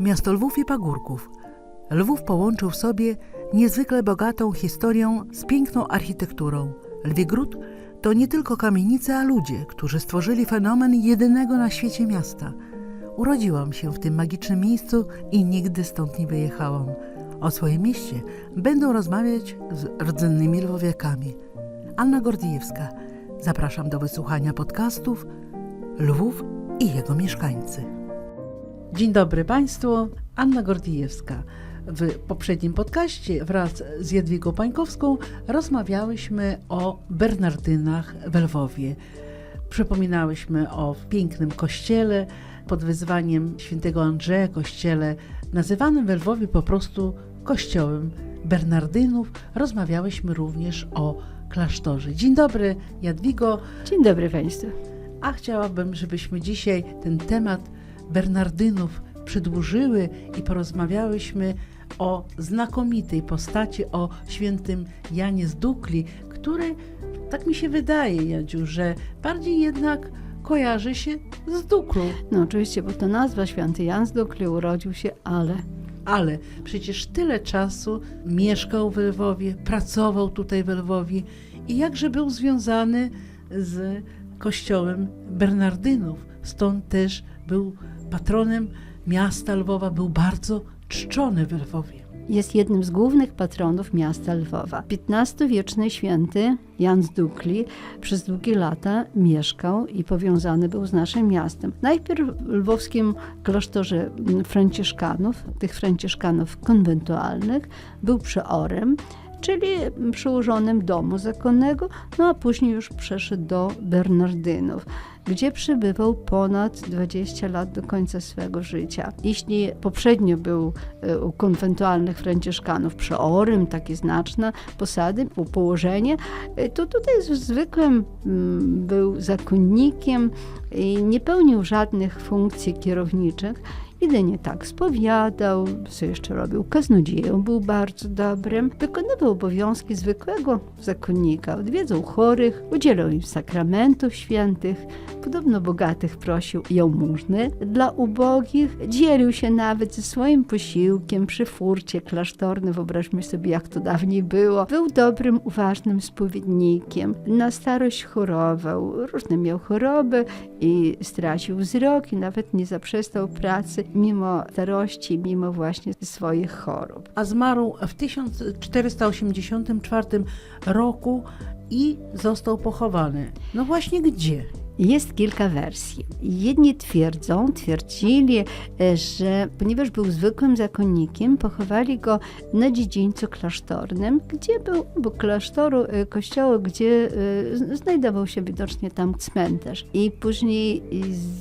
Miasto Lwów i Pagórków. Lwów połączył w sobie niezwykle bogatą historią z piękną architekturą. Lwigród to nie tylko kamienice, a ludzie, którzy stworzyli fenomen jedynego na świecie miasta. Urodziłam się w tym magicznym miejscu i nigdy stąd nie wyjechałam. O swoim mieście będą rozmawiać z rdzennymi lwowiakami. Anna Gordijewska. Zapraszam do wysłuchania podcastów Lwów i jego mieszkańcy. Dzień dobry Państwu, Anna Gordijewska. W poprzednim podcaście wraz z Jadwigą Pańkowską rozmawiałyśmy o Bernardynach w Lwowie. Przypominałyśmy o pięknym kościele pod wyzwaniem świętego Andrzeja, kościele nazywanym w Lwowie po prostu kościołem Bernardynów. Rozmawiałyśmy również o klasztorze. Dzień dobry Jadwigo. Dzień dobry Państwu. A chciałabym, żebyśmy dzisiaj ten temat Bernardynów przedłużyły i porozmawiałyśmy o znakomitej postaci, o świętym Janie z Dukli, który, tak mi się wydaje, Jadziu, że bardziej jednak kojarzy się z Duklą. No oczywiście, bo to nazwa Święty Jan z Dukli urodził się, ale Ale przecież tyle czasu mieszkał w Lwowie, pracował tutaj w Lwowie i jakże był związany z kościołem Bernardynów. Stąd też był patronem miasta Lwowa, był bardzo czczony w Lwowie. jest jednym z głównych patronów miasta Lwowa. XV-wieczny święty Jan z Dukli przez długie lata mieszkał i powiązany był z naszym miastem. Najpierw w lwowskim klasztorze franciszkanów, tych franciszkanów konwentualnych, był przeorem, czyli przełożonym domu zakonnego, no a później już przeszedł do Bernardynów, gdzie przebywał ponad 20 lat do końca swego życia. Jeśli poprzednio był e, u konwentualnych franciszkanów przeorem, takie znaczne posady, po- położenie, e, to tutaj zwykłym mm, był zakonnikiem i nie pełnił żadnych funkcji kierowniczych. Jedynie tak spowiadał, co jeszcze robił, kaznodzieją był bardzo dobrym, wykonywał obowiązki zwykłego zakonnika, odwiedzał chorych, udzielał im sakramentów świętych, podobno bogatych prosił jałmużny dla ubogich, dzielił się nawet ze swoim posiłkiem przy furcie klasztornym, wyobraźmy sobie jak to dawniej było. Był dobrym, uważnym spowiednikiem, na starość chorował, różne miał choroby i stracił wzrok i nawet nie zaprzestał pracy mimo starości, mimo właśnie swoich chorób. A zmarł w 1484 roku i został pochowany. No właśnie gdzie? Jest kilka wersji. Jedni twierdzą, twierdzili, e, że ponieważ był zwykłym zakonnikiem, pochowali go na dziedzińcu klasztornym, gdzie był obok klasztoru, e, kościoła, gdzie e, znajdował się widocznie tam cmentarz. I później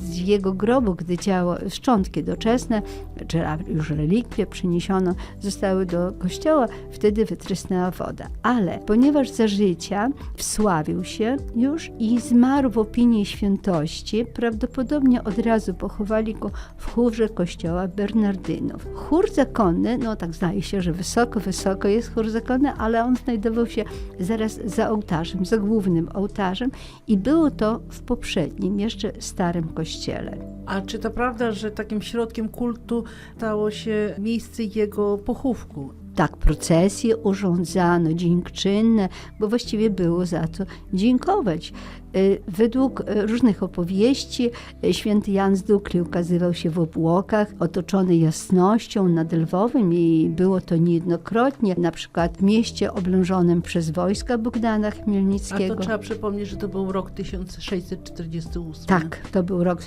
z jego grobu, gdy ciało, szczątki doczesne, czy już relikwie przyniesiono, zostały do kościoła, wtedy wytrysnęła woda. Ale ponieważ za życia wsławił się już i zmarł w opinii świętości, prawdopodobnie od razu pochowali go w chórze kościoła Bernardynów. Chór zakonny, no tak zdaje się, że wysoko, wysoko jest chór zakonny, ale on znajdował się zaraz za ołtarzem, za głównym ołtarzem i było to w poprzednim, jeszcze starym kościele. A czy to prawda, że takim środkiem kultu stało się miejsce jego pochówku? Tak, procesje urządzano, dziękczynne, bo właściwie było za co dziękować. Y, Według y, różnych opowieści y, święty Jan z Dukli ukazywał się w obłokach, otoczony jasnością nad Lwowem i było to niejednokrotnie, na przykład w mieście oblężonym przez wojska Bogdana A Chmielnickiego. to trzeba przypomnieć, że to był rok 1648. Tak, to był rok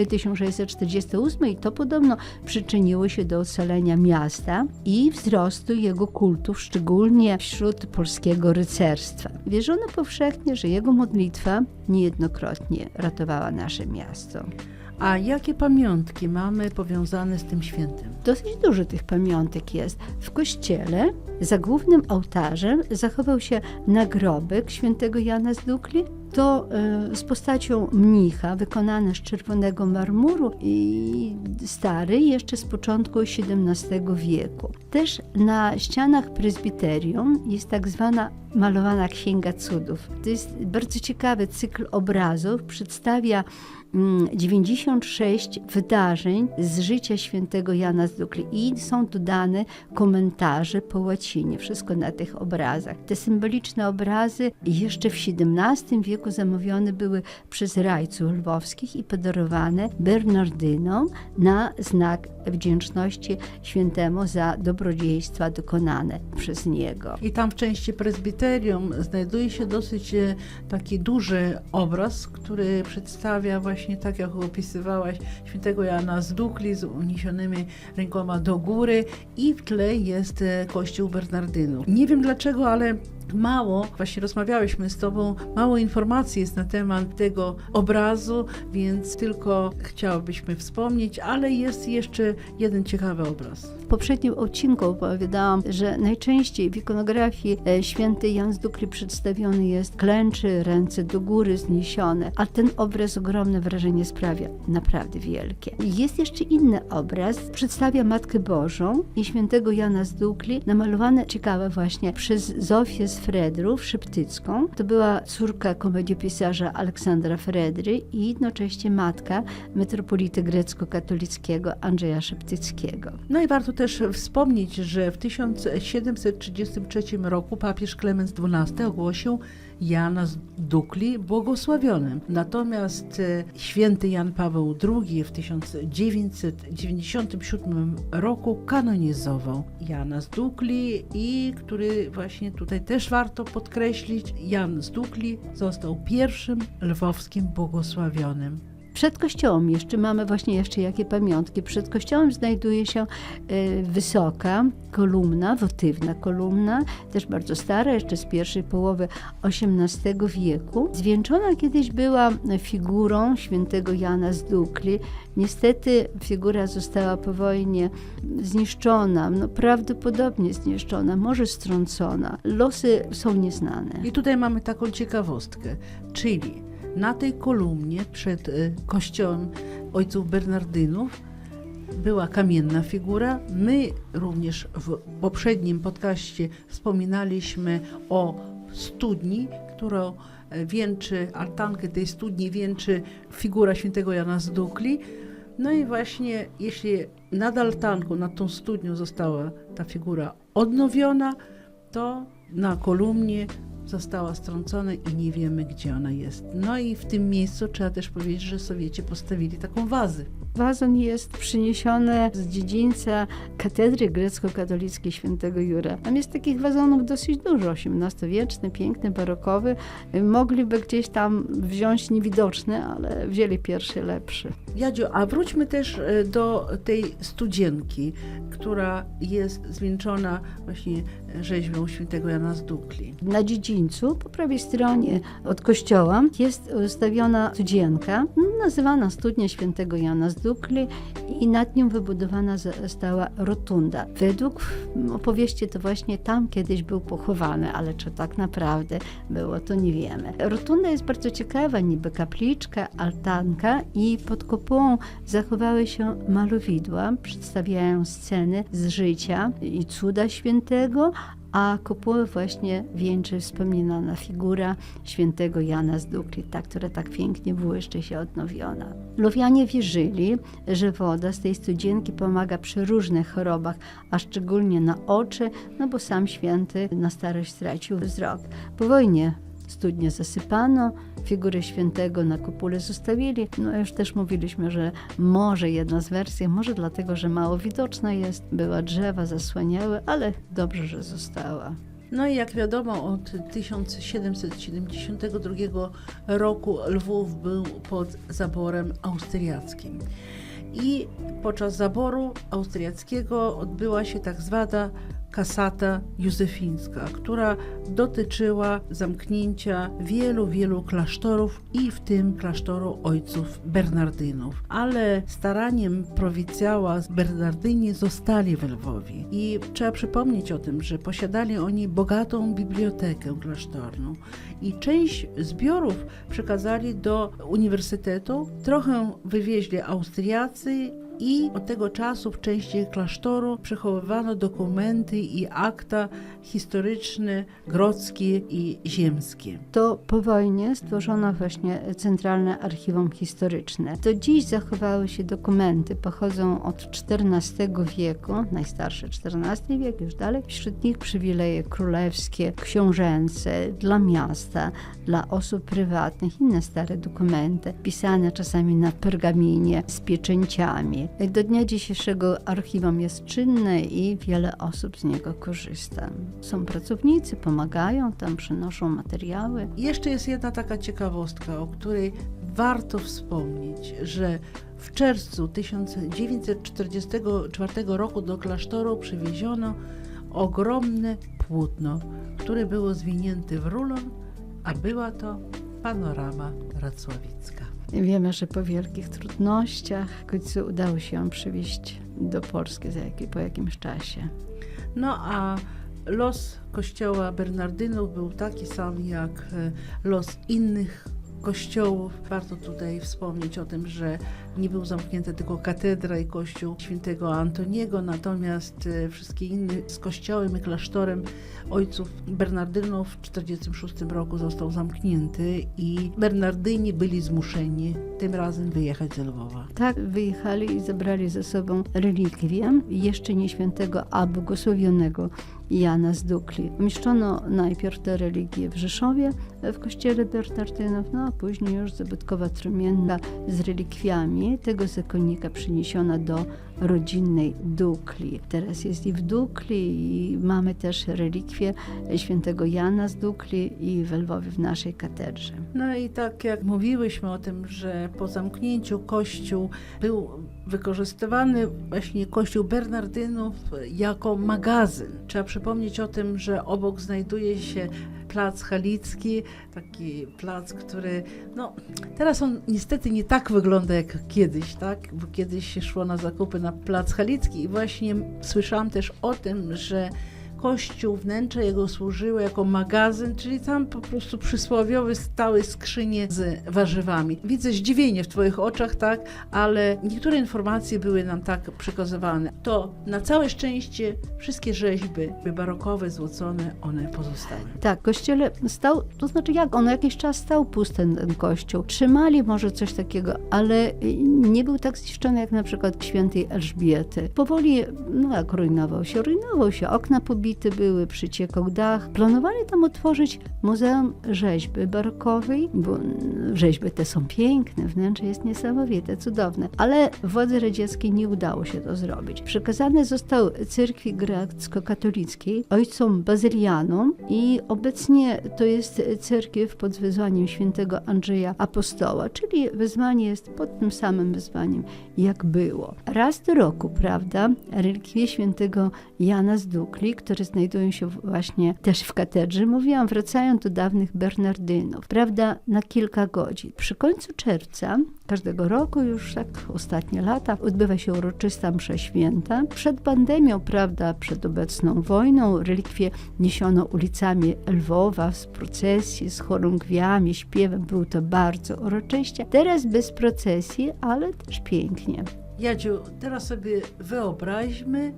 e, 1648 i to podobno przyczyniło się do ocalenia miasta i wzrostu jego kultów, szczególnie wśród polskiego rycerstwa. Wierzono powszechnie, że jego modlitwa niejednokrotnie ratowała nasze miasto. A jakie pamiątki mamy powiązane z tym świętem? Dosyć dużo tych pamiątek jest. W kościele za głównym ołtarzem zachował się nagrobek świętego Jana z Dukli, to e, z postacią mnicha wykonane z czerwonego marmuru i stary jeszcze z początku XVII wieku. Też na ścianach prezbiterium jest tak zwana malowana Księga Cudów. To jest bardzo ciekawy cykl obrazów, przedstawia mm, 96 wydarzeń z życia świętego Jana z Dukli i są dodane komentarze po łacinie, wszystko na tych obrazach. Te symboliczne obrazy jeszcze w XVII wieku zamówione były przez rajców lwowskich i podarowane Bernardynom na znak wdzięczności świętemu za dobrodziejstwa dokonane przez niego. I tam w części prezbiterium znajduje się dosyć e, taki duży obraz, który przedstawia właśnie tak, jak opisywałaś, świętego Jana z Dukli z uniesionymi rękoma do góry i w tle jest e, kościół Bernardynów. Nie wiem dlaczego, ale mało, właśnie rozmawiałyśmy z Tobą, mało informacji jest na temat tego obrazu, więc tylko chciałabyśmy wspomnieć, ale jest jeszcze jeden ciekawy obraz. W poprzednim odcinku opowiadałam, że najczęściej w ikonografii e, święty Jan z Dukli przedstawiony jest klęczy, ręce do góry zniesione, a ten obraz ogromne wrażenie sprawia, naprawdę wielkie. Jest jeszcze inny obraz, przedstawia Matkę Bożą i świętego Jana z Dukli, namalowany, ciekawe właśnie, przez Zofię z Fredrów. To była córka komediopisarza Aleksandra Fredry i jednocześnie matka metropolity grecko-katolickiego Andrzeja Szeptyckiego. No i warto też wspomnieć, że w 1733 roku papież Klemens XII ogłosił Jana z Dukli błogosławionym. Natomiast e, święty Jan Paweł II w 1997 roku kanonizował Jana z Dukli i który właśnie tutaj też warto podkreślić, Jan z Dukli został pierwszym lwowskim błogosławionym. Przed kościołem jeszcze mamy właśnie jeszcze jakie pamiątki. Przed kościołem znajduje się e, wysoka kolumna, wotywna kolumna, też bardzo stara, jeszcze z pierwszej połowy XVIII wieku. Zwieńczona kiedyś była figurą świętego Jana z Dukli. Niestety figura została po wojnie zniszczona, no prawdopodobnie zniszczona, może strącona. Losy są nieznane. I tutaj mamy taką ciekawostkę, czyli na tej kolumnie przed y, kościołem ojców Bernardynów była kamienna figura. My również w poprzednim podcaście wspominaliśmy o studni, którą e, wieńczy, altankę tej studni wieńczy figura świętego Jana z Dukli. No i właśnie jeśli nad altanką, nad tą studnią została ta figura odnowiona, to na kolumnie została strącona i nie wiemy, gdzie ona jest. No i w tym miejscu trzeba też powiedzieć, że Sowieci postawili taką wazę. Wazon jest przyniesiony z dziedzińca katedry grecko-katolickiej świętego Jura. Tam jest takich wazonów dosyć dużo, XVIII-wieczny, piękny, barokowy. Mogliby gdzieś tam wziąć niewidoczny, ale wzięli pierwszy, lepszy. Jadziu, a wróćmy też e, do tej studzienki, która jest zwieńczona właśnie rzeźbą świętego Jana z Dukli. Na dziedzińcu, po prawej stronie od kościoła, jest ustawiona studzienka, nazywana Studnia Świętego Jana z Dukli i nad nią wybudowana została rotunda. Według opowieści to właśnie tam kiedyś był pochowany, ale czy tak naprawdę było, to nie wiemy. Rotunda jest bardzo ciekawa, niby kapliczka, altanka i pod kopułą zachowały się malowidła, przedstawiają sceny z życia i cuda świętego, a kopułę właśnie wieńczy wspomniana figura świętego Jana z Dukli, ta, która tak pięknie błyszczy się odnowiona. Lowianie wierzyli, że woda z tej studzienki pomaga przy różnych chorobach, a szczególnie na oczy, no bo sam święty na starość stracił wzrok. Po wojnie studnie zasypano, figurę świętego na kopule zostawili. No już też mówiliśmy, że może jedna z wersji, może dlatego, że mało widoczna jest, była drzewa, zasłaniały, ale dobrze, że została. No i jak wiadomo, od 1772 roku Lwów był pod zaborem austriackim. I podczas zaboru austriackiego odbyła się tak zwana kasata józefińska, która dotyczyła zamknięcia wielu, wielu klasztorów i w tym klasztoru ojców Bernardynów. Ale staraniem prowincjała Bernardyni zostali w Lwowie. I trzeba przypomnieć o tym, że posiadali oni bogatą bibliotekę klasztorną i część zbiorów przekazali do uniwersytetu, trochę wywieźli Austriacy i od tego czasu w części klasztoru przechowywano dokumenty i akta historyczne, grodzkie i ziemskie. To po wojnie stworzono właśnie Centralne Archiwum Historyczne. Do dziś zachowały się dokumenty, pochodzą od XIV wieku, najstarsze XIV wiek, już dalej. Wśród nich przywileje królewskie, książęce, dla miasta, dla osób prywatnych, inne stare dokumenty, pisane czasami na pergaminie z pieczęciami. Do dnia dzisiejszego archiwum jest czynne i wiele osób z niego korzysta. Są pracownicy, pomagają tam, przynoszą materiały. Jeszcze jest jedna taka ciekawostka, o której warto wspomnieć, że w czerwcu 1944 roku do klasztoru przywieziono ogromne płótno, które było zwinięte w rulon, a była to panorama racławicka. Wiemy, że po wielkich trudnościach w końcu udało się ją przywieźć do Polski jakiej, po jakimś czasie. No a los kościoła Bernardynów był taki sam jak e, los innych kościołów. Warto tutaj wspomnieć o tym, że nie był zamknięty tylko katedra i kościół świętego Antoniego, natomiast e, wszystkie inne z kościołem i klasztorem ojców Bernardynów w 1946 roku został zamknięty i Bernardyni byli zmuszeni tym razem wyjechać z Lwowa. Tak wyjechali i zabrali ze sobą relikwie jeszcze nie świętego, a błogosławionego Jana z Dukli. Umieszczono najpierw te religie w Rzeszowie, w kościele Bernardynów, no a później już zabytkowa trumienna z relikwiami tego zakonnika przeniesiona do rodzinnej Dukli. Teraz jest i w Dukli i mamy też relikwie świętego Jana z Dukli i w Lwowie w naszej katedrze. No i tak jak mówiłyśmy o tym, że po zamknięciu kościół był wykorzystywany właśnie kościół Bernardynów jako magazyn. Trzeba przypomnieć o tym, że obok znajduje się plac Halicki, taki plac, który no teraz on niestety nie tak wygląda jak kiedyś, tak? Bo kiedyś się szło na zakupy na plac Halicki i właśnie słyszałam też o tym, że kościół, wnętrze jego służyły jako magazyn, czyli tam po prostu przysłowiowe stały skrzynie z warzywami. Widzę zdziwienie w Twoich oczach, tak, ale niektóre informacje były nam tak przekazywane. To na całe szczęście wszystkie rzeźby barokowe, złocone, one pozostały. Tak, kościele stał, to znaczy jak, on jakiś czas stał pusty ten kościół. Trzymali może coś takiego, ale nie był tak zniszczony jak na przykład świętej Elżbiety. Powoli, no jak rujnował się, rujnował się, okna pobite były, przyciekał dach. Planowali tam otworzyć Muzeum Rzeźby Barokowej, bo rzeźby te są piękne, wnętrze jest niesamowite, cudowne, ale władzy radzieckiej nie udało się to zrobić. Przekazany został cerkwi grecko-katolickiej, ojcom bazylianom i obecnie to jest cerkiew pod wezwaniem świętego Andrzeja Apostoła, czyli wezwanie jest pod tym samym wezwaniem, jak było. Raz do roku, prawda, relikwie świętego Jana z Dukli, które znajdują się właśnie też w katedrze, mówiłam, wracają do dawnych Bernardynów, prawda, na kilka godzin. Przy końcu czerwca każdego roku, już tak ostatnie lata, odbywa się uroczysta msza święta. Przed pandemią, prawda, przed obecną wojną, relikwie niesiono ulicami Lwowa z procesji, z chorągwiami, śpiewem. Było to bardzo uroczyście. Teraz bez procesji, ale też pięknie. Jadziu, teraz sobie wyobraźmy,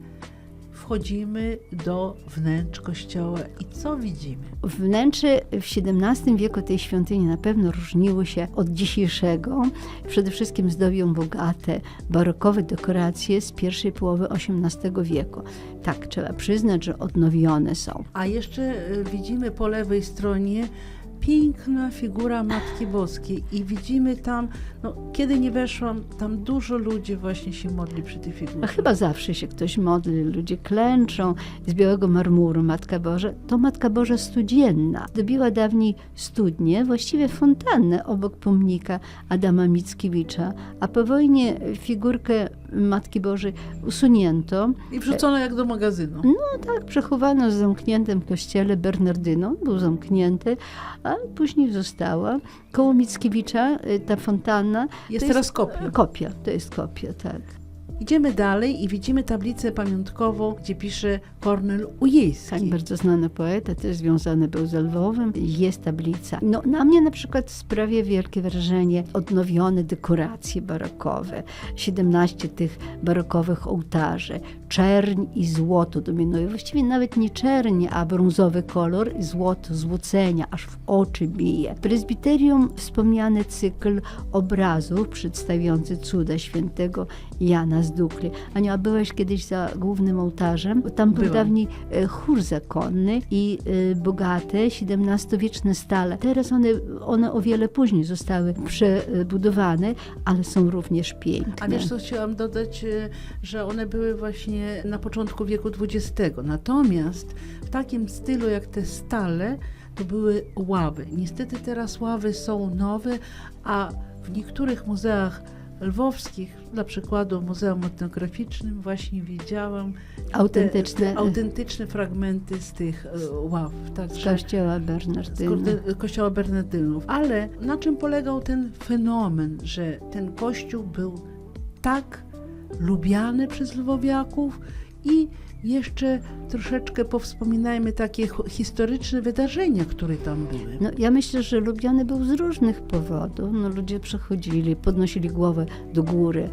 wchodzimy do wnętrz kościoła i co widzimy? Wnętrze w XVII wieku tej świątyni na pewno różniło się od dzisiejszego. Przede wszystkim zdobią bogate barokowe dekoracje z pierwszej połowy XVIII wieku. Tak, trzeba przyznać, że odnowione są. A jeszcze y, widzimy po lewej stronie piękna figura Matki Boskiej i widzimy tam, no, kiedy nie weszłam, tam dużo ludzi właśnie się modli przy tej figurze. A chyba zawsze się ktoś modli, ludzie klęczą z białego marmuru Matka Boża. To Matka Boża studzienna. Dobiła dawniej studnię, właściwie fontannę obok pomnika Adama Mickiewicza, a po wojnie figurkę Matki Bożej usunięto. I wrzucono jak do magazynu. No tak, przechowano w zamkniętym kościele Bernardyną, był zamknięty, a później została. Koło Mickiewicza y, ta fontanna Jest teraz kopia. Kopia, to jest kopia, tak. Idziemy dalej i widzimy tablicę pamiątkową, gdzie pisze Kornel Ujejski. Tak, bardzo znany poeta, też związany był z Lwowem. Jest tablica. No, na mnie na przykład sprawia wielkie wrażenie odnowione dekoracje barokowe. 17 tych barokowych ołtarzy. Czerń i złoto dominują. Właściwie nawet nie czerń, a brązowy kolor i złoto, złocenia, aż w oczy bije. Prezbiterium wspomniany cykl obrazów przedstawiający cuda świętego Jana z Dukli. Aniu, a byłeś kiedyś za głównym ołtarzem? Tam był dawniej e, chór zakonny i e, bogate XVII-wieczne stale. Teraz one, one o wiele później zostały przebudowane, ale są również piękne. A wiesz, co chciałam dodać, e, że one były właśnie na początku wieku XX. Natomiast w takim stylu jak te stale, to były ławy. Niestety teraz ławy są nowe, a w niektórych muzeach lwowskich, dla przykładu w Muzeum Etnograficznym, właśnie widziałam Autentyczne te, te autentyczne fragmenty z tych e, ław. z Także kościoła z Bernardyna. korde- kościoła Bernardynów. Ale na czym polegał ten fenomen, że ten kościół był tak lubiany przez lwowiaków i jeszcze troszeczkę powspominajmy takie historyczne wydarzenia, które tam były. No, ja myślę, że lubiany był z różnych powodów. No, ludzie przechodzili, podnosili głowę do góry,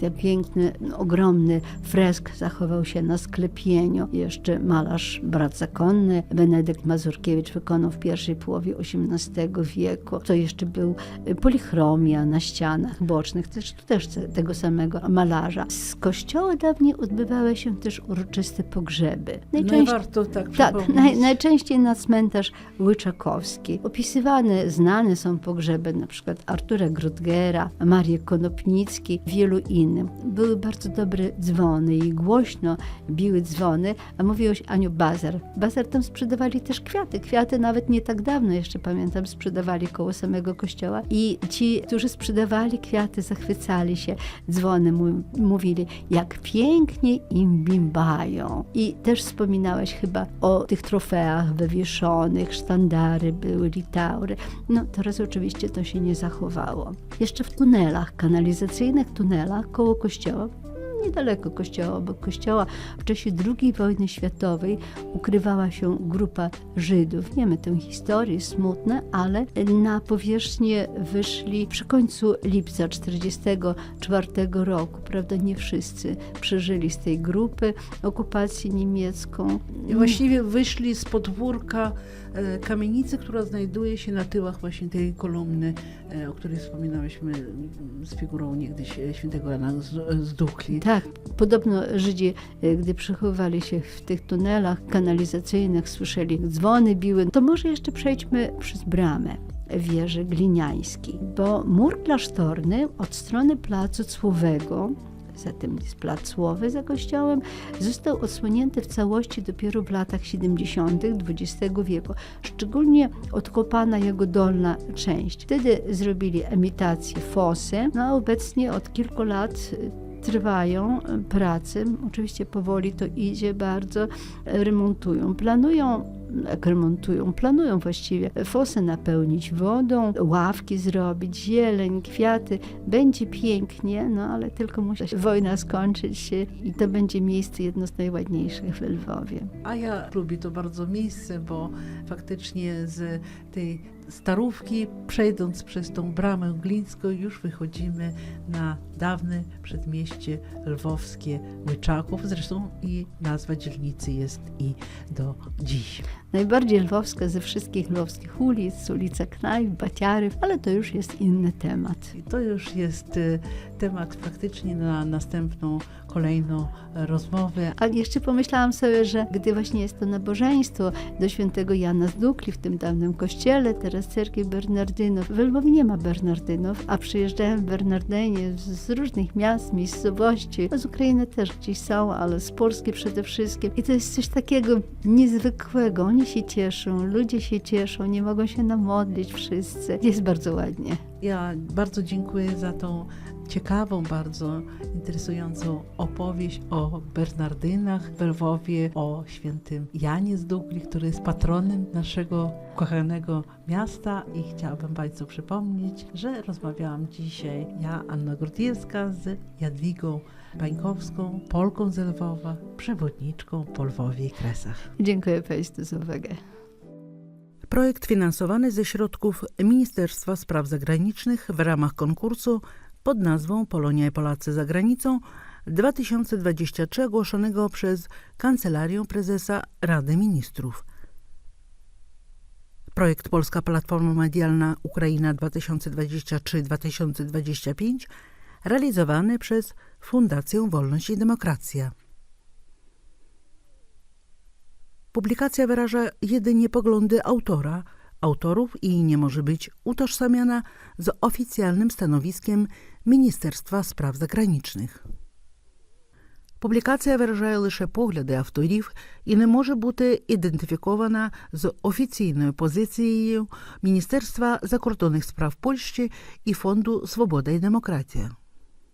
ten piękny, no, ogromny fresk zachował się na sklepieniu. Jeszcze malarz, brat zakonny, Benedykt Mazurkiewicz wykonał w pierwszej połowie XVIII wieku. To jeszcze był y, polichromia na ścianach bocznych, też, też te- tego samego malarza. Z kościoła dawniej odbywały się też uroczyste pogrzeby. No i Najczęściej warto tak tak, naj, najczęściej na cmentarz Łyczakowski. Opisywane, znane są pogrzeby na przykład Artura Grudgera, Marii Konopnickiej, wielu innych. Były bardzo dobre dzwony i głośno biły dzwony, a mówiłeś Aniu bazar. Bazar tam sprzedawali też kwiaty. Kwiaty nawet nie tak dawno jeszcze pamiętam sprzedawali koło samego kościoła i ci, którzy sprzedawali kwiaty zachwycali się. Dzwony mówili, jak pięknie im bimbają. I też wspominałeś chyba o tych trofeach wywieszonych, sztandary były, litaury. No teraz oczywiście to się nie zachowało. Jeszcze w tunelach, kanalizacyjnych tunelach koło kościoła, niedaleko kościoła, obok kościoła w czasie II wojny światowej ukrywała się grupa Żydów. Wiemy tę historię, smutne, ale na powierzchnię wyszli przy końcu lipca 1944 roku. Prawda, nie wszyscy przeżyli z tej grupy okupację niemiecką. I właściwie wyszli z podwórka e, kamienicy, która znajduje się na tyłach właśnie tej kolumny, e, o której wspominałyśmy z figurą niegdyś e, świętego Jana z, z Dukli. Tak, podobno Żydzi, e, gdy przechowywali się w tych tunelach kanalizacyjnych, słyszeli dzwony biły. To może jeszcze przejdźmy przez bramę wieży gliniańskiej, bo mur klasztorny od strony placu Cłowego Zatem jest plac Słowy za kościołem, został odsłonięty w całości dopiero w latach 70. XX wieku. Szczególnie odkopana jego dolna część. Wtedy zrobili emitację fosy, no a obecnie od kilku lat trwają y, prace. Oczywiście powoli to idzie bardzo, remontują. Planują remontują, planują właściwie fosę napełnić wodą, ławki zrobić, zieleń, kwiaty. Będzie pięknie, no ale tylko musi się wojna skończyć się i to będzie miejsce jedno z najładniejszych w Lwowie. A ja lubię to bardzo miejsce, bo faktycznie z tej starówki, przejdąc przez tą bramę glińską, już wychodzimy na dawne przedmieście lwowskie Łyczaków. Zresztą i nazwa dzielnicy jest i do dziś. Najbardziej lwowska ze wszystkich lwowskich ulic, ulica Knajp, Baciarów, ale to już jest inny temat. I to już jest y, temat faktycznie na następną kolejną rozmowę. A jeszcze pomyślałam sobie, że gdy właśnie jest to nabożeństwo do świętego Jana z Dukli w tym dawnym kościele, teraz cerkiew Bernardynów. W Lwowie nie ma Bernardynów, a przyjeżdżają Bernardyni z, z różnych miast, miejscowości. Z Ukrainy też gdzieś są, ale z Polski przede wszystkim. I to jest coś takiego niezwykłego. Oni się cieszą, ludzie się cieszą, nie mogą się namodlić wszyscy. Jest bardzo ładnie. Ja bardzo dziękuję za tą ciekawą, bardzo interesującą opowieść o Bernardynach w Lwowie, o świętym Janie z Dukli, który jest patronem naszego kochanego miasta i chciałabym Państwu przypomnieć, że rozmawiałam dzisiaj ja, Anna Grudiewska z Jadwigą Pańkowską, Polką z Lwowa, przewodniczką po Lwowie i Kresach. Dziękuję Państwu za uwagę. Projekt finansowany ze środków Ministerstwa Spraw Zagranicznych w ramach konkursu pod nazwą Polonia i Polacy za granicą 2023 ogłoszonego przez Kancelarię Prezesa Rady Ministrów. Projekt Polska Platforma Medialna Ukraina 2023-2025 realizowany przez Fundację Wolność i Demokracja. Publikacja wyraża jedynie poglądy autora, autorów i nie może być utożsamiana z oficjalnym stanowiskiem Міністерства справ Заграничних. Публікація виражає лише погляди авторів і не може бути ідентифікована з офіційною позицією Міністерства закордонних справ Польщі і Фонду Свобода і демократія.